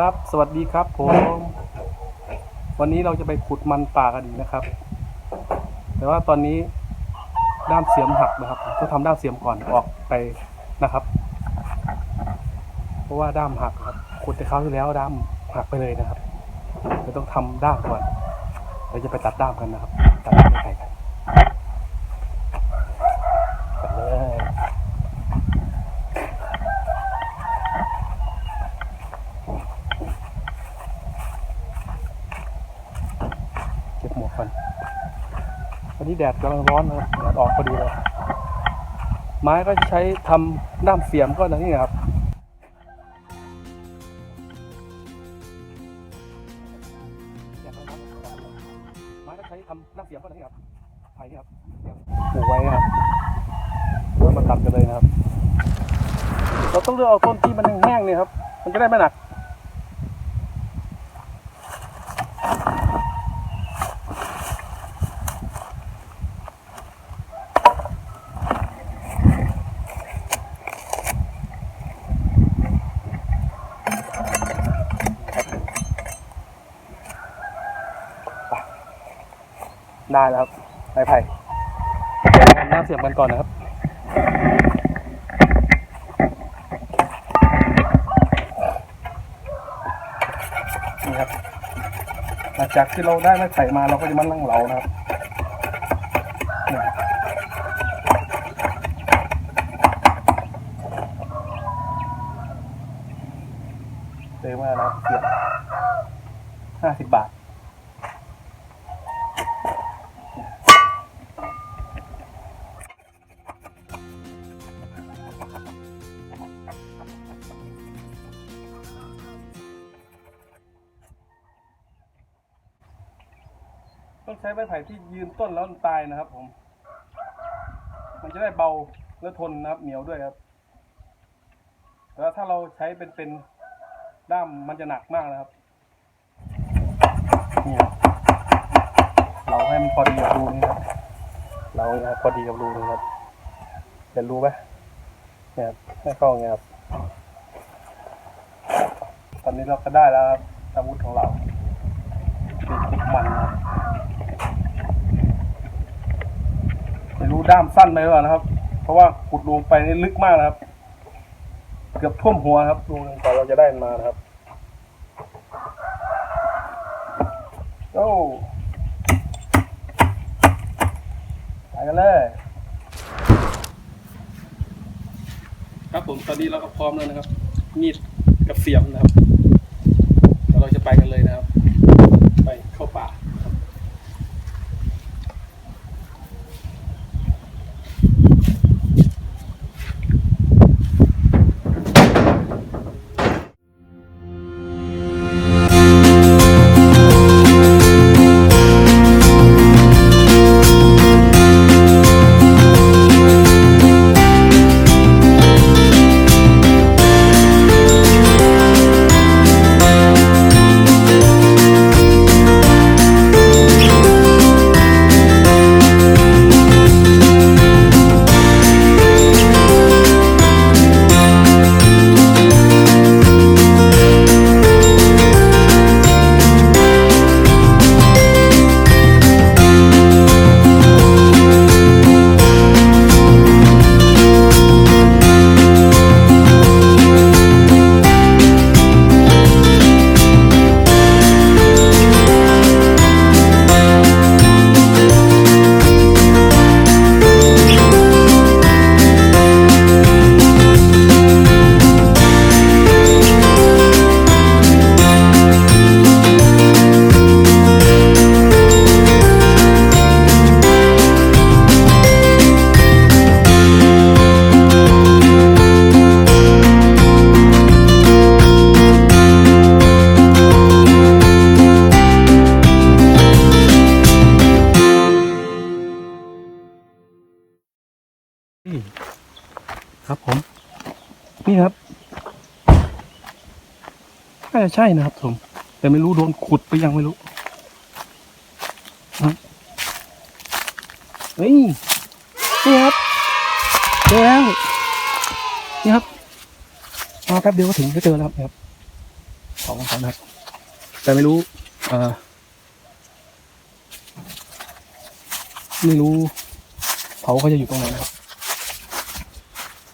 ครับ สวัสดีครับผม วันนี้เราจะไปขุดมันป่ากันอีกนะครับ แต่ว่าตอนนี้ด้ามเสียมหักนะครับต้องทำด้ามเสียมก่อนออกไปนะครับ เพราะว่าด้ามหักครับขุดแต่คราวที่แล้วด้ามหักไปเลยนะครับเราต้องทำด้ามก่อน เราจะไปตัดด้ามกันนะครับ ตัดด้ามไม้ไผ่กันไปเลย เก็บหมวกก่อนวั นี้แดดกำลังร้อนนะครับแดดออกพอดีเลย ไม้ก็ใช้ทำด้ามเสียมก็อย่างนี้ครับไม้ก็ใช้ทำด้ามเสียมก็อย่างนี้ครับไผ่นี่ครับปลูกไว้นะครับเดี๋ยวมาตัดกันเลยนะครับ เราต้องเลือกเอาต้นที่มันแห้งๆเนี่ยครับ มันจะได้ไม่หนัก ได้แล้วครับไม้ไผ่เดี๋ยวทำน้ำเสียบกันก่อนนะครับนี่ครับหลังจากที่เราได้ไม้ไผ่มาเราก็จะมานั่งเหลานะครับนี่ซื้อมาแล้วเสียบห้าสิบบาท ต้องใช้ไม้ไผ่ที่ยืนต้นแล้วตายนะครับ ผม มันจะได้เบาและทนนะครับ เหนียวด้วยครับแต่ว่าถ้าเราใช้เป็นเป็นด้ามมันจะหนักมากนะครับนี่ครับเราให้มันพอดีกับรูนี่ครับ เราครับพอดีกับรูนี่ครับเห็นรูไหมเนี่ยครับให้เข้าอย่างเงียครับตอนนี้เราก็ได้แล้วครับอาวุธของเราคือขุดมันครับ ไม่รู้ด้ามสั้นไหมวะนะครับ เพราะว่าขุดลงไปนี่ลึกมากนะครับ เกือบท่วมหัวครับดูหนึ่งกว่าเราจะได้มานะครับโอ้ไปกันเลยครับผมตอนนี้เราก็พร้อมแล้วนะครับมีดกับเสียมนะครับแล้วเราจะไปกันเลยนะครับ ครับผม นี่ครับน่าจะใช่นะครับผมแต่ไม่รู้โดนขุดไปยังไม่รู้เฮ้ยนี่ครับเจอแล้วนี่ครับมาแป๊บเดียวก็ถึงก็เจอแล้วครับเผาของเขานะครับ แต่ไม่รู้เอ่อไม่รู้เผาเขาจะอยู่ตรงไหนนะครับ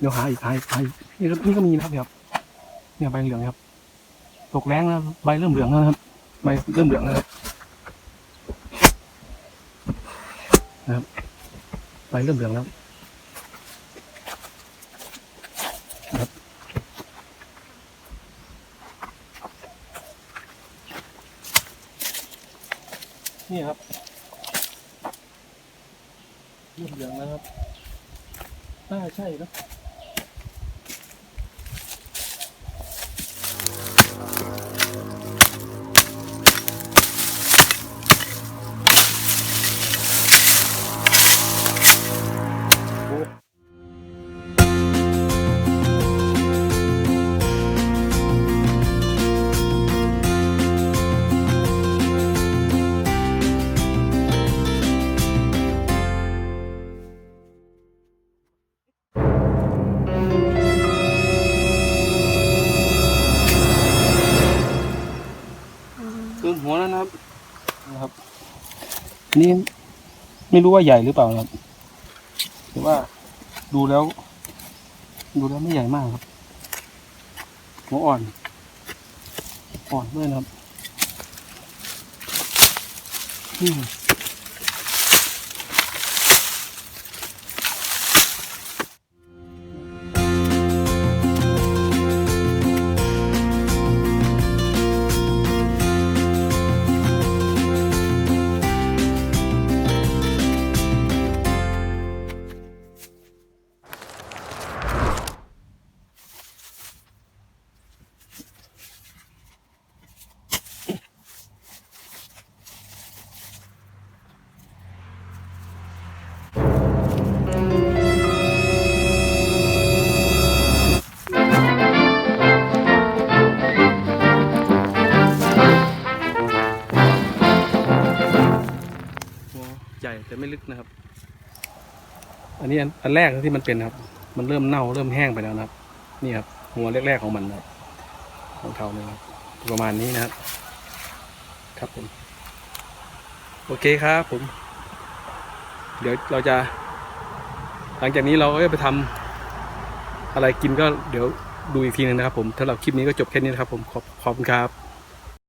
เดี๋ยวหาอีกหาอีกหาอีกนี่ก็นี่ก็มีนะครับเนี่ยครับเนี่ยใบเหลืองครับ ตกแรงแล้วใบเริ่มเหลืองแล้วนะครับใบเริ่มเหลืองแล้วนะครับใบเริ่มเหลืองแล้วนะครับนี่ครับเริ่มเหลืองแล้วครับน่าใช่นะ นี่ไม่รู้ว่าใหญ่หรือเปล่าครับแต่ว่าดูแล้ว ดูแล้วไม่ใหญ่มากครับ หัวอ่อน อ่อนด้วยนะครับ นี่ ญ่แต่ไม่ลึกนะครับ อันนี้อันแรกที่มันเป็นนครับ มันเริ่มเน่าเริ่มแห้งไปแล้วนะครับ นี่ครับหัวแรกๆของมันนะครับของเทาเนี่ยครับประมาณนี้นะครับ ครับผม โอเคครับผม เดี๋ยวเราจะ หลังจากนี้เราก็จะไปทำอะไรกินก็เดี๋ยวดูอีกทีหนึงนะครับผมสำหรับคลิปนี้ก็จบแค่นี้นะครับผมขอบขอบคุณครับ